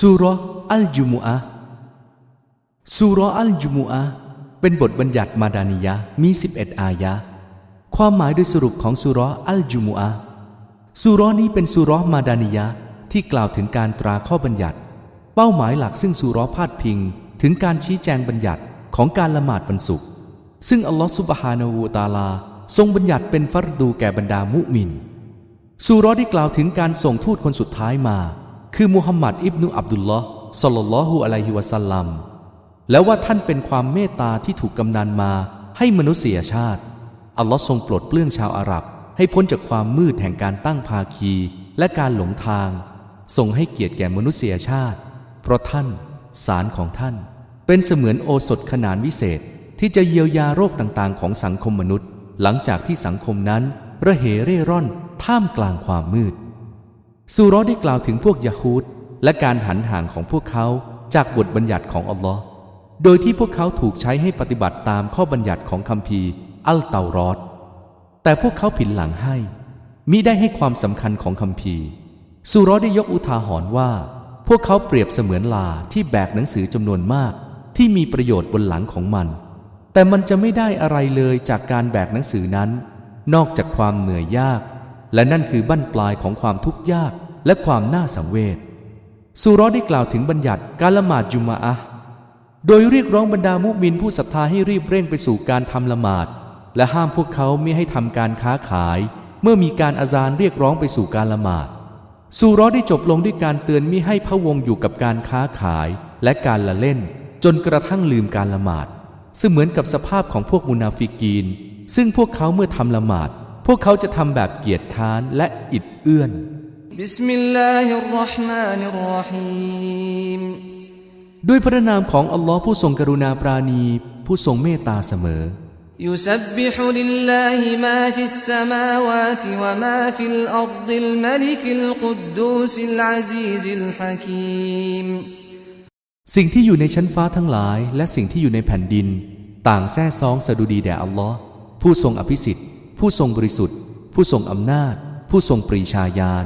สุรอัลจุมุอะสุรอัลจุมุอะเป็นบทบัญญัติมาดานิยะมี 11 อายะ ความหมายโดยสรุปของสุรอัลจุมุอะสุรนี้เป็นสุรมาดานิยะที่กล่าวถึงการตราข้อบัญญัติ เป้าหมายหลักซึ่งสุรพาดพิง ถึงการชี้แจงบัญญัติของการละหมาดวันศุกร์ซึ่งอัลลอฮฺซุบฮานาหูตาลา ทรงบัญญัติเป็นฟัรดูแก่บรรดามุมินสุราะห์ได้กล่าวถึงการส่งทูตคนสุดท้ายมา คือมุฮัมมัดอิบนุอับดุลลอฮ์สลลัลลอฮุอะลัยฮิวะสัลลัมแล้วว่าท่านเป็นความเมตตาที่ถูกกำนันมาให้มนุษยชาติ อัลลอฮ์ทรงปลดเปลื้องชาวอาหรับ ให้พ้นจากความมืดแห่งการตั้งภาคีและการหลงทาง ทรงให้เกียรติแก่มนุษยชาติ เพราะท่าน สารของท่าน เป็นเสมือนโอสถขนานวิเศษที่จะเยียวยาโรคต่างๆ ของสังคมมนุษย์ หลังจากที่สังคมนั้น ระเหเร่ร่อนท่ามกลางความมืด ซูราะห์ได้กล่าวถึงพวกยะฮูดและการหันห่างของพวกเขาจากบทบัญญัติของอัลลอฮ์โดยที่พวกเขาถูกใช้ให้ปฏิบัติตามข้อบัญญัติของคัมภีร์อัลเตารอดแต่พวกเขาผินหลังให้มิได้ให้ความสำคัญของคัมภีร์ซูราะห์ได้ยกอุทาหรณ์ว่า พวกเขาเปรียบเสมือนลาที่แบกหนังสือจำนวนมาก ที่มีประโยชน์บนหลังของมัน แต่มันจะไม่ได้อะไรเลยจากการแบกหนังสือนั้น นอกจากความเหนื่อยยาก และนั่นคือบั้นปลายของความทุกข์ยาก และความน่าสังเวชสุราะห์ได้กล่าวถึงบัญญัติการละหมาดจุมอะห์โดยเรียกร้องบรรดามุมินผู้ศรัทธาให้รีบเร่งไปสู่การทำละหมาด และห้ามพวกเขาไม่ให้ทำการค้าขาย เมื่อมีการอาซานเรียกร้องไปสู่การละหมาดสุราะห์ได้จบลงด้วยการเตือนมิให้พะวงอยู่กับการค้าขายและการละเล่น จนกระทั่งลืมการละหมาด ซึ่งเหมือนกับสภาพของพวกมุนาฟิกีน ซึ่งพวกเขาเมื่อทำละหมาด พวกเขาจะทำแบบเกียจค้านและอิดเอื้อน بسم الله الرحمن الرحيم ด้วยพระนามของอัลลอฮ์ผู้ทรงกรุณาปราณี ผู้ทรงเมตตาเสมอ يسبح لله ما في السماوات وما في الأرض الملك القدوس العزيز الحكيم สิ่งที่อยู่ในชั้นฟ้าทั้งหลาย และสิ่งที่อยู่ในแผ่นดิน ต่างแท้ซองสดุดีแด่อัลลอฮ์ผู้ทรงอภิสิทธิ์ ผู้ทรงบริสุทธิ์ ผู้ทรงอำนาจ ผู้ทรงปรีชาญาณ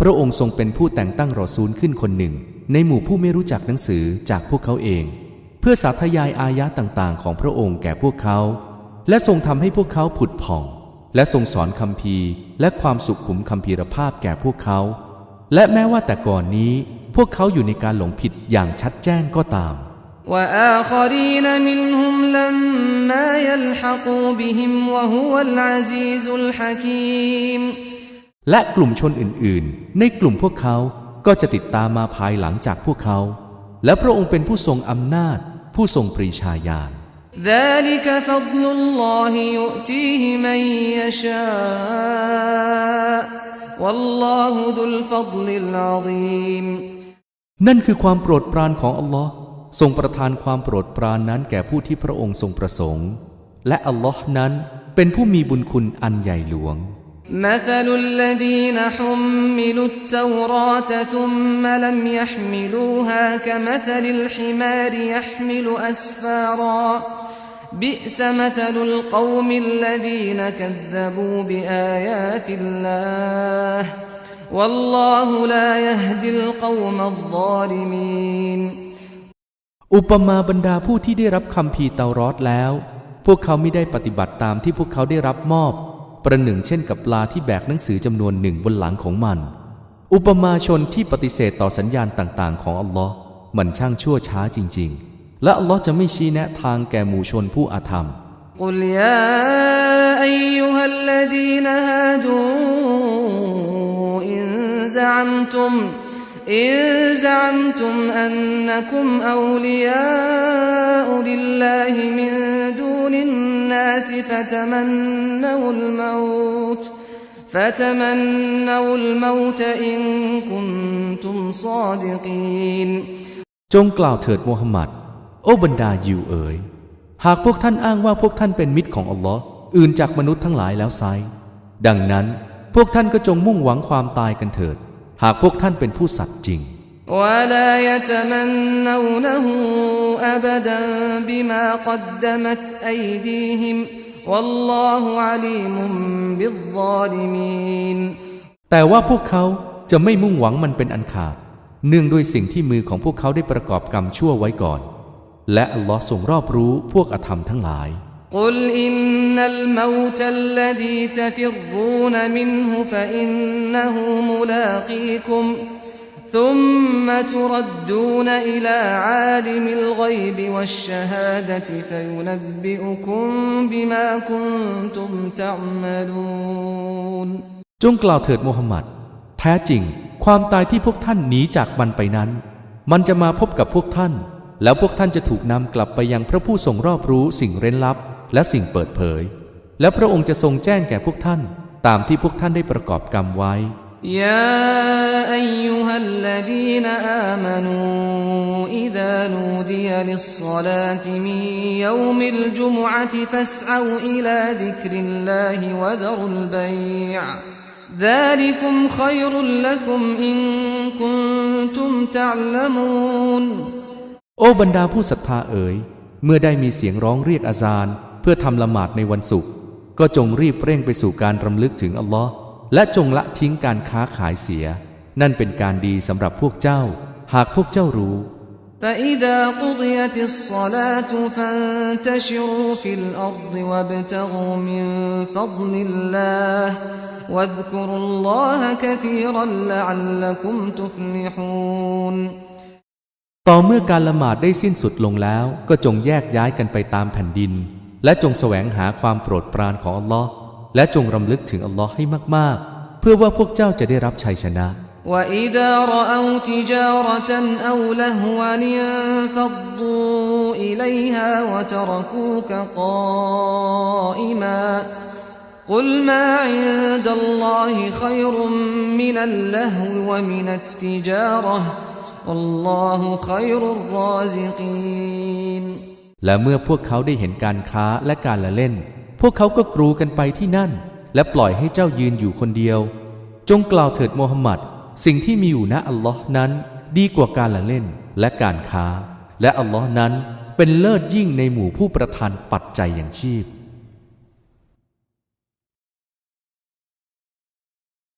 พระองค์ทรงเป็นผู้แต่งตั้งรอซูลขึ้นคนหนึ่ง ในหมู่ผู้ไม่รู้จักหนังสือจากพวกเขาเอง เพื่อสาธยายอายะต่างๆ ของพระองค์แก่พวกเขา และทรงทำให้พวกเขาผุดผ่อง และทรงสอนคำพีร์และความสุขขุมคำพีรภาพแก่พวกเขา และแม้ว่าแต่ก่อนนี้ พวกเขาอยู่ในการหลงผิดอย่างชัดแจ้งก็ตาม وآخرين منهم لما يلحقوا بهم وهو العزيز الحكيم และกลุ่มชนอื่นๆ ในกลุ่มพวกเขาก็จะติดตามมาภายหลังจากพวกเขา และพระองค์เป็นผู้ทรงอำนาจ ผู้ทรงปรีชาญาณ ذلك فضل الله يؤتيه من يشاء والله ذو الفضل العظيم นั่นคือความโปรดปรานของอัลลอฮ์ทรงประทานความโปรดปรานนั้นแก่ผู้ที่พระองค์ทรงประสงค์ และอัลลอฮ์นั้นเป็นผู้มีบุญคุณอันใหญ่หลวง مثل الذين حملوا التوراة ثم لم يحملوها كمثل الحمار يحمل أسفارا بئس مثل القوم الذين كذبوا بآيات الله والله لا يهدي القوم الظالمين อุปมาบรรดาผู้ที่ได้รับคำพีร์เตารอดแล้ว พวกเขาไม่ได้ปฏิบัติตามที่พวกเขาได้รับมอบ ประหนึ่งเช่นกับปลาที่แบกหนังสือจำนวนหนึ่งบนหลังของมัน อุปมาชนที่ปฏิเสธต่อสัญญาณต่างๆ ของอัลลอฮ์มันช่างชั่วช้าจริง ๆ และอัลลอฮ์จะไม่ชี้แนะทางแก่หมู่ชนผู้อาธรรม قل يا أيها الذين هادوا إن زعمتم إن زعمتم أنكم أولياء لله من دون الناس فتمنوا الموت فتمنوا الموت إن كنتم صادقين จงกล่าวเถิดมูฮัมหมัด โอ้บรรดายิวเอ๋ย หากพวกท่านอ้างว่าพวกท่านเป็นมิตรของอัลลอฮ์อื่นจากมนุษย์ทั้งหลายแล้วไซร้ดังนั้น พวกท่านก็จงมุ่งหวังความตายกันเถิด หากพวกท่านเป็นผู้สัตย์จริง ولا يتمنونه أبدا بما قدمت أيديهم والله عليم بالظالمين แต่ว่าพวกเขาจะไม่มุ่งหวังมันเป็นอันขาด เนื่องด้วยสิ่งที่มือของพวกเขาได้ประกอบกรรมชั่วไว้ก่อน และอัลลอฮ์ทรงรอบรู้พวกอธรรมทั้งหลาย قل إن الموت الذي تفرون منه فإنه ملاقيكم ثم تردون إلى عالم الغيب والشهادة فينبئكم بما كنتم تعملون จงกล่าวเถิดโมฮัมหมัด แท้จริง ความตายที่พวกท่านหนีจากมันไปนั้น มันจะมาพบกับพวกท่าน แล้วพวกท่านจะถูกนำกลับไปยังพระผู้ทรงรอบรู้สิ่งเร้นลับ และสิ่งเปิดเผย และพระองค์จะทรงแจ้งแก่พวกท่าน ตามที่พวกท่านได้ประกอบกรรมไว้ يا أيها ุ الذين آمنوا إذا نودي للصلاة من يوم الجمعة فاسعوا إلى ذكر الله وذروا البيع ذلكم خير لكم إن كنتم تعلمون โอ้บรรดาผู้ศรัทธาเอ๋ย เมื่อได้มีเสียงร้องเรียกอาซาน เพื่อทำละหมาดในวันศุกร์ก็จงรีบเร่งไปสู่การรำลึกถึงอัลลอฮ์และจงละทิ้งการค้าขายเสีย นั่นเป็นการดีสำหรับพวกเจ้า หากพวกเจ้ารู้ فإذا قضيت الصلاة فانتشروا في الأرض وابتغوا من فضل الله واذكروا الله كثيرا لعلكم تفلحون ต่อเมื่อการละหมาดได้สิ้นสุดลงแล้ว ก็จงแยกย้ายกันไปตามแผ่นดิน และจงแสวงหาความโปรดปรานของอัลลอฮ์และจงรำลึกถึงอัลลอฮ์ให้มากๆ เพื่อว่าพวกเจ้าจะได้รับชัยชนะ وإذا رأوا تجارة أو لهوا انفضوا إليها وتركوك قائما قل ما عند الله خير من اللهو ومن التجارة والله خير الرازقين และเมื่อพวกเขาได้เห็นการค้าและการละเล่น พวกเขาก็กรูกันไปที่นั่น และปล่อยให้เจ้ายืนอยู่คนเดียว จงกล่าวเถิดโมฮัมหมัด สิ่งที่มีอยู่ณอัลลอฮ์นั้นดีกว่าการละเล่นและการค้า และอัลลอฮ์นั้นเป็นเลิศยิ่งในหมู่ผู้ประทานปัจจัยอย่างชีพ